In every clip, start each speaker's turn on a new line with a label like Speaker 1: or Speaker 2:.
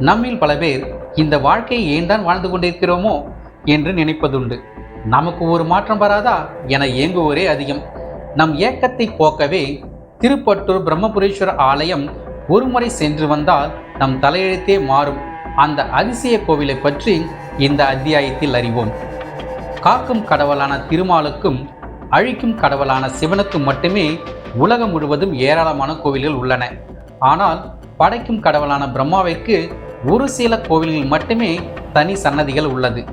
Speaker 1: நம்மில் பல பேர் இந்த வாழ்க்கையை ஏன் தான் வாழ்ந்து கொண்டிருக்கிறோமோ என்று நினைப்பதுண்டு. நமக்கு ஒரு மாற்றம் வராதா என ஏங்குவோரே அதிகம். நம் ஏக்கத்தை போக்கவே திருப்பட்டூர் பிரம்மபுரீஸ்வரர் ஆலயம் ஒருமுறை சென்று வந்தால் நம் தலையெழுத்தே மாறும். அந்த அதிசய கோவிலை பற்றி இந்த அத்தியாயத்தில் அறிவோம். காக்கும் கடவுளான திருமாலுக்கும் அழிக்கும் கடவுளான சிவனுக்கும் மட்டுமே உலகம் முழுவதும் ஏராளமான கோவில்கள் உள்ளன. ஆனால் படைக்கும் கடவுளான பிரம்மாவிற்கு ஒரு சில கோவில்களில் மட்டுமே தனி சன்னதிகள் உள்ளது.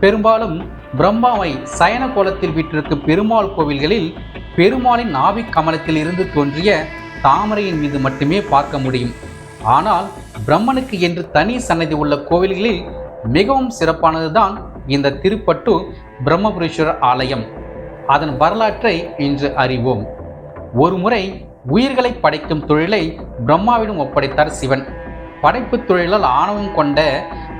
Speaker 1: பெரும்பாலும் பிரம்மாவை சயன கோலத்தில் விட்டிருக்கும் பெருமாள் கோவில்களில் பெருமாளின் நாபிக் கமலத்தில் இருந்து தோன்றிய தாமரையின் மீது மட்டுமே பார்க்க முடியும். ஆனால் பிரம்மனுக்கு என்று தனி சன்னதி உள்ள கோவில்களில் மிகவும் சிறப்பானதுதான் இந்த திருப்பட்டு பிரம்மபுரீஸ்வரர் ஆலயம். அதன் வரலாற்றை இன்று அறிவோம். ஒருமுறை உயிர்களை படைக்கும் தொழிலை பிரம்மாவிடம் ஒப்படைத்தார் சிவன். படைப்பு தொழிலால் ஆணவம் கொண்ட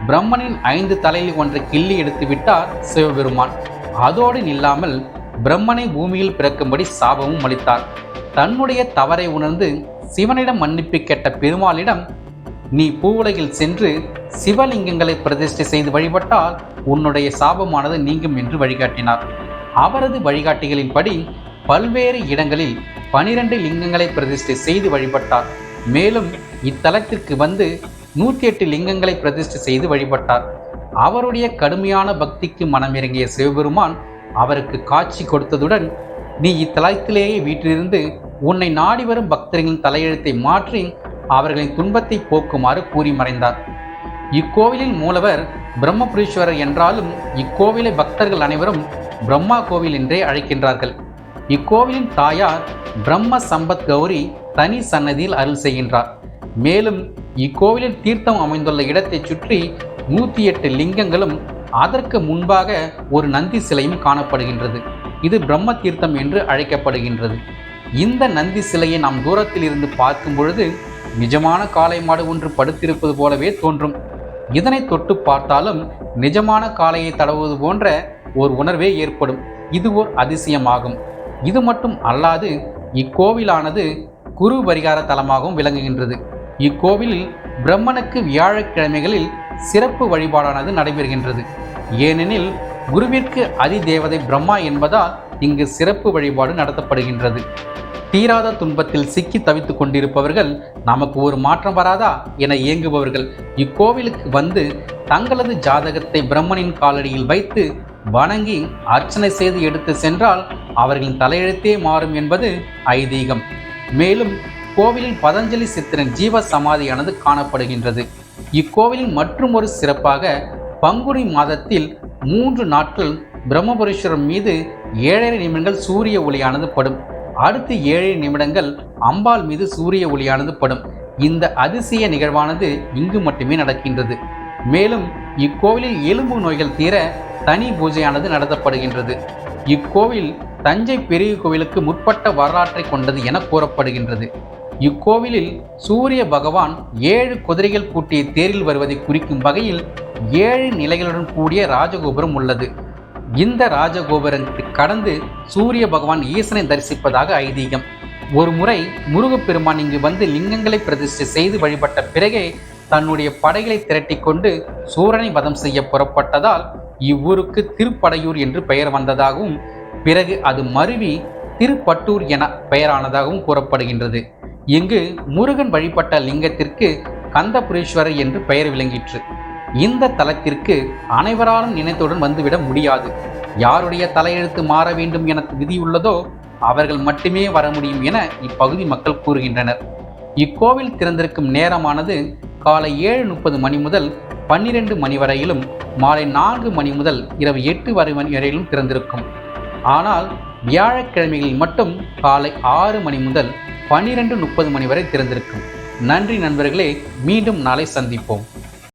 Speaker 1: பிரம்மனின் ஐந்து தலையில் ஒன்றை கிள்ளி எடுத்து விட்டார் சிவபெருமான். அதோடு நில்லாமல் பிரம்மனை பூமியில் பிறக்கும்படி சாபமும் அளித்தார். தன்னுடைய தவறை உணர்ந்து சிவனிடம் மன்னிப்பு கேட்ட பெருமாளிடம் நீ பூவுலகில் சென்று சிவலிங்கங்களை பிரதிஷ்டை செய்து வழிபட்டால் உன்னுடைய சாபமானது நீங்கும் என்று வழிகாட்டினார். அவரது வழிகாட்டிகளின்படி பல்வேறு இடங்களில் பனிரெண்டு லிங்கங்களை பிரதிஷ்டை செய்து வழிபட்டார். மேலும் இத்தலத்திற்கு வந்து நூற்றி எட்டு லிங்கங்களை பிரதிஷ்டை செய்து வழிபட்டார். அவருடைய கடுமையான பக்திக்கு மனமிறங்கிய சிவபெருமான் அவருக்கு காட்சி கொடுத்ததுடன் நீ இத்தலத்திலேயே வீட்டிலிருந்து உன்னை நாடி வரும் பக்தர்களின் தலையெழுத்தை மாற்றி அவர்களின் துன்பத்தை போக்குமாறு கூறி மறைந்தார். இக்கோவிலின் மூலவர் பிரம்மபுரீஸ்வரர் என்றாலும் இக்கோவிலை பக்தர்கள் அனைவரும் பிரம்மா கோவில் என்றே அழைக்கின்றார்கள். இக்கோவிலின் தாயார் பிரம்ம சம்பத் கௌரி தனி சன்னதியில் அருள் செய்கின்றார். மேலும் இக்கோவிலில் தீர்த்தம் அமைந்துள்ள இடத்தை சுற்றி நூற்றி எட்டு லிங்கங்களும் அதற்கு முன்பாக ஒரு நந்தி சிலையும் காணப்படுகின்றது. இது பிரம்ம தீர்த்தம் என்று அழைக்கப்படுகின்றது. இந்த நந்தி சிலையை நாம் தூரத்தில் இருந்து பார்க்கும் பொழுது நிஜமான காளை மாடு ஒன்று படுத்திருப்பது போலவே தோன்றும். இதனை தொட்டு பார்த்தாலும் நிஜமான காளையை தடவுவது போன்ற ஒரு உணர்வே ஏற்படும். இது ஓர் அதிசயமாகும். இது மட்டும் அல்லாது இக்கோவிலானது குரு பரிகார தலமாகவும் விளங்குகின்றது. இக்கோவிலில் பிரம்மனுக்கு வியாழக்கிழமைகளில் சிறப்பு வழிபாடானது நடைபெறுகின்றது. ஏனெனில் குருவிற்கு அதிதேவதை பிரம்மா என்பதால் இங்கு சிறப்பு வழிபாடு நடத்தப்படுகின்றது. தீராத துன்பத்தில் சிக்கி தவித்துக் கொண்டிருப்பவர்கள் நமக்கு ஒரு மாற்றம் வராதா என இயங்குபவர்கள் இக்கோவிலுக்கு வந்து தங்களது ஜாதகத்தை பிரம்மனின் காலடியில் வைத்து வணங்கி அர்ச்சனை செய்து எடுத்து சென்றால் அவர்களின் தலையெழுத்தே மாறும் என்பது ஐதீகம். மேலும் கோவிலில் பதஞ்சலி சித்திரன் ஜீவ சமாதியானது காணப்படுகின்றது. இக்கோவிலின் மற்றும் ஒரு சிறப்பாக பங்குனி மாதத்தில் மூன்று நாட்கள் பிரம்மபுரீஸ்வரர் மீது ஏழரை நிமிடங்கள் சூரிய ஒளியானது படும். அடுத்து ஏழரை நிமிடங்கள் அம்பாள் மீது சூரிய ஒளியானது படும். இந்த அதிசய நிகழ்வானது இங்கு மட்டுமே நடக்கின்றது. மேலும் இக்கோவிலில் எலும்பு நோய்கள் தீர தனி பூஜையானது நடத்தப்படுகின்றது. இக்கோவில் தஞ்சை பெரிய கோவிலுக்கு முற்பட்ட வரலாற்றை கொண்டது என கூறப்படுகின்றது. இக்கோவிலில் சூரிய பகவான் ஏழு குதிரைகள் பூட்டிய தேரில் வருவதை குறிக்கும் வகையில் ஏழு நிலைகளுடன் கூடிய ராஜகோபுரம் உள்ளது. இந்த ராஜகோபுரத்தை கடந்து சூரிய பகவான் ஈசனை தரிசிப்பதாக ஐதீகம். ஒரு முறை முருகப்பெருமான் இங்கு வந்து லிங்கங்களை பிரதிஷ்டை செய்து வழிபட்ட பிறகே தன்னுடைய படைகளை திரட்டிக்கொண்டு சூரனை வதம் செய்ய புறப்பட்டதால் இவ்வூருக்கு திருப்படையூர் என்று பெயர் வந்ததாகவும் பிறகு அது மருவி திருப்பட்டூர் என பெயரானதாகவும் கூறப்படுகின்றது. இங்கு முருகன் வழிபட்ட லிங்கத்திற்கு கந்தபுரீஸ்வரர் என்று பெயர் விளங்கிற்று. இந்த தலத்திற்கு அனைவராலும் நினைத்துடன் வந்துவிட முடியாது. யாருடைய தலையெழுத்து மாற வேண்டும் என விதியுள்ளதோ அவர்கள் மட்டுமே வர முடியும் என இப்பகுதி மக்கள் கூறுகின்றனர். இக்கோவில் திறந்திருக்கும் நேரமானது காலை ஏழு முப்பது மணி முதல் பன்னிரண்டு மணி வரையிலும் மாலை நான்கு மணி முதல் இரவு எட்டு வரை மணி வரையிலும் திறந்திருக்கும். ஆனால் வியாழக்கிழமைகளில் மட்டும் காலை ஆறு மணி முதல் பன்னிரெண்டு முப்பது மணி வரை திறந்திருக்கும். நன்றி நண்பர்களே மீண்டும் நாளை சந்திப்போம்.